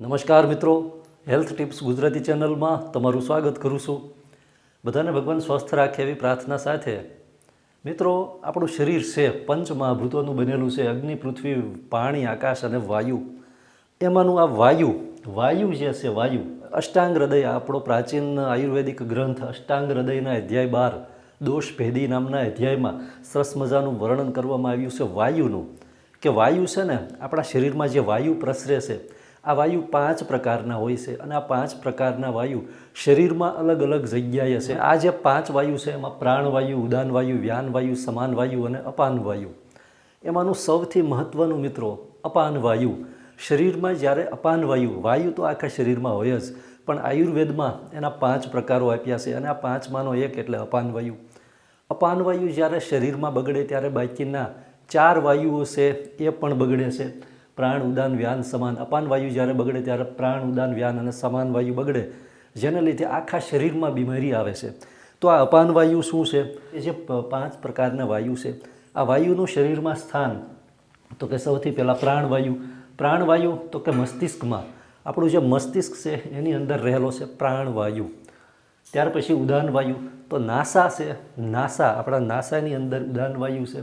નમસ્કાર મિત્રો. Health tips Gujarati ચેનલમાં તમારું સ્વાગત કરું છું. બધાને ભગવાન સ્વસ્થ રાખે એવી પ્રાર્થના સાથે. મિત્રો, આપણું શરીર છે પંચ બનેલું છે. અગ્નિ, પૃથ્વી, પાણી, આકાશ અને વાયુ. એમાંનું આ વાયુ વાયુ જે છે વાયુ, અષ્ટાંગ હૃદય, આપણો પ્રાચીન આયુર્વેદિક ગ્રંથ અષ્ટાંગ હૃદયના અધ્યાય બાર, દોષ ભેદી નામના અધ્યાયમાં સરસ મજાનું વર્ણન કરવામાં આવ્યું છે વાયુનું. કે વાયુ છે ને, આપણા શરીરમાં જે વાયુ પ્રસરે છે આ વાયુ પાંચ પ્રકારના હોય છે અને આ પાંચ પ્રકારના વાયુ શરીરમાં અલગ અલગ જગ્યાએ છે. આ જે પાંચ વાયુ છે, એમાં પ્રાણવાયુ ઉદાન વાયુ સમાનવાયુ વાયુ, સમાન વાયુ અને અપાન વાયુ. એમાંનું સૌથી મહત્ત્વનું મિત્રો અપાન વાયુ. શરીરમાં જ્યારે અપાન વાયુ તો આખા શરીરમાં હોય જ, પણ આયુર્વેદમાં એના પાંચ પ્રકારો આપ્યા છે અને આ પાંચમાંનો એક એટલે અપાન વાયુ. અપાન વાયુ જ્યારે શરીરમાં બગડે ત્યારે બાકીના ચાર વાયુઓ છે એ પણ બગડે છે. પ્રાણ ઉદાન વ્યાન સમાન. અપાન વાયુ જ્યારે બગડે ત્યારે પ્રાણ ઉદાન વ્યાન અને સમાન વાયુ બગડે. જેને લીધે આખા શરીરમાં બીમારી આવે છે. તો આ અપાન વાયુ શું છે? એ જે પાંચ પ્રકારના વાયુ છે. આ વાયુનું શરીરમાં સ્થાન તો કે સૌથી પહેલાં પ્રાણવાયુ પ્રાણવાયુ તો કે મસ્તિષ્કમાં. આપણું જે મસ્તિષ્ક છે એની અંદર રહેલો છે પ્રાણવાયુ ત્યાર પછી ઉદાન વાયુ. તો નાસા છે, નાસા. આપણા નાસાની અંદર ઉદાન વાયુ છે.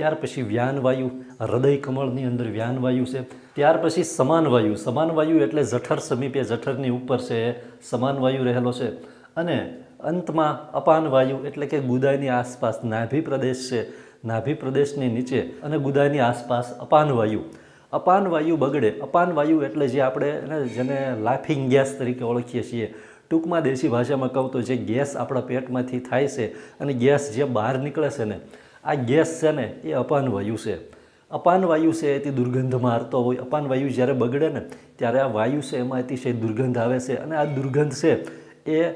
ત્યાર પછી વ્યાન વાયુ, હૃદય કમળની અંદર વ્યાન વાયુ છે. ત્યાર પછી સમાન વાયુ. સમાન વાયુ એટલે જઠર સમીપે જઠરની ઉપર છે સમાનવાયુ સમાન વાયુ રહેલો છે. અને અંતમાં અપાન વાયુ એટલે કે ગુદાયની આસપાસ નાભી પ્રદેશ છે. નાભી પ્રદેશની નીચે અને ગુદાયની આસપાસ અપાન વાયુ. અપાન વાયુ બગડે. અપાન વાયુ એટલે જે આપણે જેને લાફિંગ ગેસ તરીકે ઓળખીએ છીએ. ટૂંકમાં દેશી ભાષામાં કહું તો જે ગેસ આપણા પેટમાંથી થાય છે અને ગેસ જે બહાર નીકળે છે ને આ ગેસ છે ને એ અપાન વાયુ છે. અપાનવાયુ છે એથી દુર્ગંધ મારતો હોય. અપાન વાયુ જ્યારે બગડે ને ત્યારે આ વાયુ છે એમાં અતિશય દુર્ગંધ આવે છે. અને આ દુર્ગંધ છે એ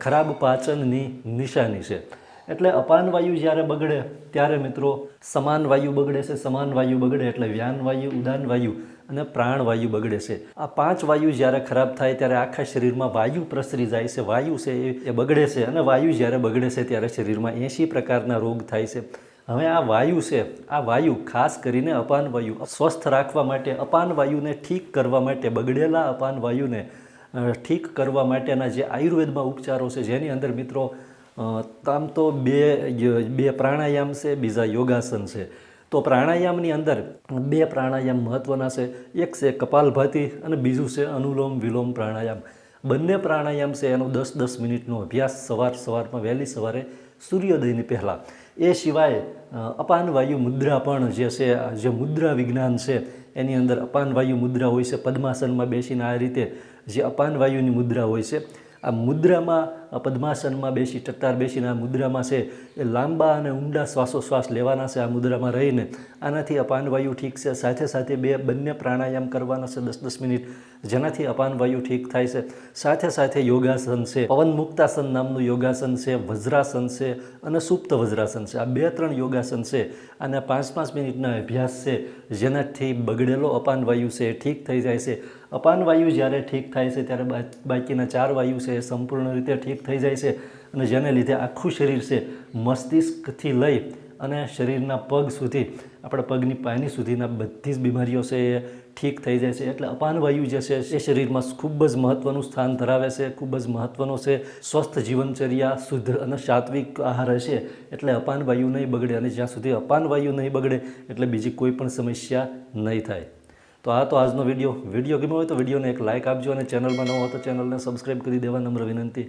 ખરાબ પાચનની નિશાની છે. એટલે અપાન વાયુ જ્યારે બગડે, ત્યારે મિત્રો, સમાન વાયુ બગડે છે, સમાન વાયુ બગડે એટલે વ્યાન વાયુ, ઉદાન વાયુ અને પ્રાણવાયુ બગડે છે. આ પાંચ વાયુ જ્યારે ખરાબ થાય ત્યારે આખા શરીરમાં વાયુ પ્રસરી જાય છે. વાયુ છે એ બગડે છે અને વાયુ જ્યારે બગડે છે ત્યારે શરીરમાં એંશી પ્રકારના રોગ થાય છે. હવે આ વાયુ છે, આ વાયુ ખાસ કરીને અપાન વાયુ, સ્વસ્થ રાખવા માટે, અપાન વાયુને ઠીક કરવા માટે, બગડેલા અપાન વાયુને ઠીક કરવા માટેના જે આયુર્વેદમાં ઉપચારો છે, જેની અંદર મિત્રો આમ તો બે બે પ્રાણાયામ છે, બીજા યોગાસન છે. તો પ્રાણાયામની અંદર બે પ્રાણાયામ મહત્ત્વના છે. એક છે કપાલભાતી અને બીજું છે અનુલોમ વિલોમ પ્રાણાયામ. બંને પ્રાણાયામ છે, એનો દસ દસ મિનિટનો અભ્યાસ સવાર સવારમાં વહેલી સવારે સૂર્યોદયની પહેલાં. એ સિવાય અપાન વાયુ મુદ્રા પણ જે છે, જે મુદ્રા વિજ્ઞાન છે, એની અંદર અપાન મુદ્રા હોય છે, પદ્માસનમાં બેસીને આ રીતે જે અપાન વાયુની મુદ્રા હોય છે, આ મુદ્રામાં આ પદ્માસનમાં બેસી ટટ્ટાર બેસીને આ મુદ્રામાં છે. એ લાંબા અને ઊંડા શ્વાસોશ્વાસ લેવાના છે આ મુદ્રામાં રહીને. આનાથી અપાન વાયુ ઠીક છે. સાથે સાથે બે બંને પ્રાણાયામ કરવાના છે દસ દસ મિનિટ. જેનાથી અપાન વાયુ ઠીક થાય છે. સાથે સાથે યોગાસન છે. પવન મુક્તાસન નામનું યોગાસન છે, વજ્રાસન છે અને સુપ્ત વજ્રાસન છે. આ બે ત્રણ યોગાસન છે. અને પાંચ પાંચ મિનિટના અભ્યાસ છે. જેનાથી બગડેલો અપાન વાયુ છે ઠીક થઈ જાય છે. અપાન વાયુ જ્યારે ઠીક થાય છે, ત્યારે બાકીના ચાર વાયુ છે એ સંપૂર્ણ રીતે ઠીક થઈ જાય છે અને જેને લીધે આખું શરીર છે મસ્તિષ્કથી લઈ અને શરીરના પગ સુધી, આપણા પગની પાયની સુધીના બધી જ બીમારીઓ છે એ ઠીક થઈ જાય છે. એટલે અપાન વાયુ જે છે, એ શરીરમાં ખૂબ જ મહત્ત્વનું સ્થાન ધરાવે છે, ખૂબ જ મહત્ત્વનો છે. સ્વસ્થ જીવનચર્યા, શુદ્ધ અને સાત્વિક આહાર હશે એટલે અપાન વાયુ નહીં બગડે અને જ્યાં સુધી અપાન વાયુ નહીં બગડે એટલે બીજી કોઈ પણ સમસ્યા નહીં થાય. તો આ તો આજનો વીડિયો. વીડિયો ગમ્યો હોય તો વિડીયોને એક લાઇક આપજો અને ચેનલમાં ન હો તો ચેનલને સબસ્ક્રાઈબ કરી દેવા નમ્ર વિનંતી.